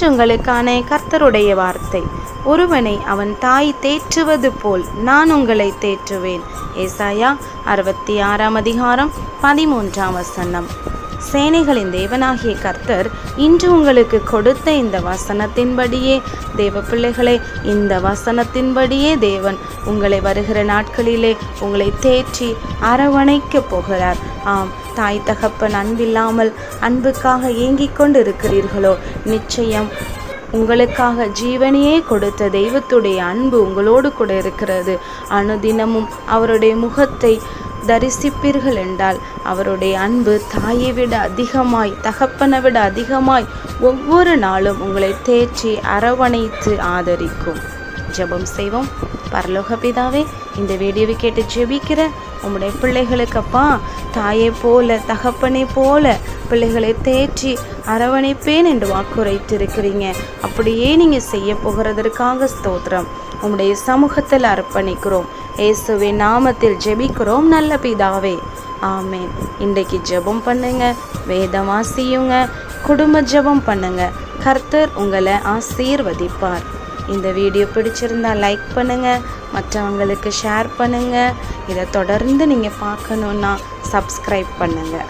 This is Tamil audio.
இன்று உங்களுக்கான கர்த்தருடைய வார்த்தை. ஒருவனை அவன் தாய் தேற்றுவது போல் நான் உங்களை தேற்றுவேன். ஏசாயா அறுபத்தி ஆறாம் அதிகாரம் பதிமூன்றாம் வசனம். சேனைகளின் தேவனாகிய கர்த்தர் இன்று உங்களுக்கு கொடுத்த இந்த வசனத்தின்படியே தேவ பிள்ளைகளே இந்த வசனத்தின்படியே தேவன் உங்களை வருகிற நாட்களிலே உங்களை தேற்றி அரவணைக்க போகிறார். ஆம் தாய் தகப்பன் அன்பில்லாமல் அன்புக்காக ஏங்கிக் கொண்டு இருக்கிறீர்களோ நிச்சயம் உங்களுக்காக ஜீவனையே கொடுத்த தெய்வத்துடைய அன்பு உங்களோடு கூட இருக்கிறது. அனுதினமும் அவருடைய முகத்தை தரிசிப்பீர்கள் என்றால் அவருடைய அன்பு தாயை விட அதிகமாய் தகப்பனை விட அதிகமாய் ஒவ்வொரு நாளும் உங்களை தேற்றி அரவணைத்து ஆதரிக்கும். ஜெபம் செய்வோம். பரலோக பிதாவே இந்த வீடியோவை கேட்டு ஜெபிக்கிற உங்களுடைய பிள்ளைகளுக்கப்பா தாயை போல தகப்பனை போல பிள்ளைகளை தேற்றி அரவணைப்பேன் என்று வாக்குரைத்திருக்கிறீங்க. அப்படியே நீங்கள் செய்ய போகிறதற்காக ஸ்தோத்திரம். உங்களுடைய சமூகத்தில் அர்ப்பணிக்கிறோம். இயேசுவின் நாமத்தில் ஜெபிக்கிறோம். நல்ல பிதாவே ஆமேன். இன்றைக்கு ஜெபம் பண்ணுங்க வேதம் ஆசியுங்க குடும்ப ஜெபம் பண்ணுங்க. கர்த்தர் உங்களை ஆசீர்வதிப்பார். இந்த வீடியோ பிடிச்சிருந்தா லைக் பண்ணுங்க மற்றவங்களுக்கு ஷேர் பண்ணுங்க. இதை தொடர்ந்து நீங்கள் பார்க்கணுன்னா சப்ஸ்கிரைப் பண்ணுங்கள்